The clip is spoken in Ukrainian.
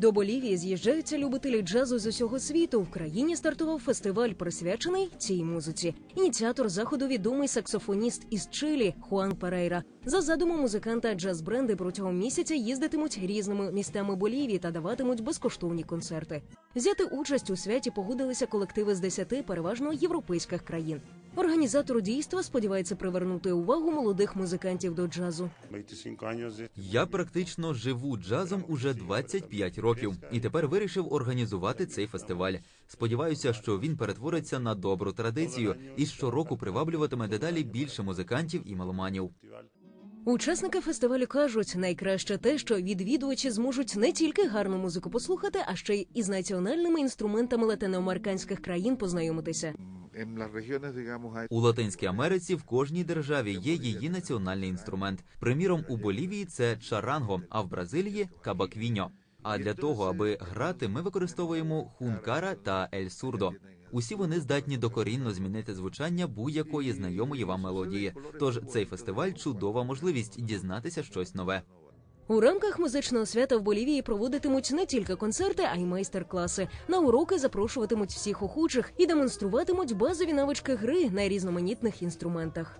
До Болівії з'їжджаються любителі джазу з усього світу. В країні стартував фестиваль, присвячений цій музиці. Ініціатор заходу відомий саксофоніст із Чилі Хуан Перейра. За задумом музиканта джаз-бренди протягом місяця їздитимуть різними містами Болівії та даватимуть безкоштовні концерти. Взяти участь у святі погодилися колективи з 10 переважно європейських країн. Організатор дійства сподівається привернути увагу молодих музикантів до джазу. 25 Я практично живу джазом уже 25 років і тепер вирішив організувати цей фестиваль. Сподіваюся, що він перетвориться на добру традицію і щороку приваблюватиме дедалі більше музикантів і меломанів. Учасники фестивалю кажуть, найкраще те, що відвідувачі зможуть не тільки гарну музику послухати, а ще й із національними інструментами латиноамериканських країн познайомитися. У Латинській Америці в кожній державі є її національний інструмент. Приміром, у Болівії це чаранго, а в Бразилії кабаквіньо. А для того, аби грати, ми використовуємо хункара та ель сурдо. Усі вони здатні докорінно змінити звучання будь-якої знайомої вам мелодії. Тож цей фестиваль чудова можливість дізнатися щось нове. У рамках музичного свята в Болівії проводитимуть не тільки концерти, а й майстер-класи. На уроки запрошуватимуть всіх охочих і демонструватимуть базові навички гри на різноманітних інструментах.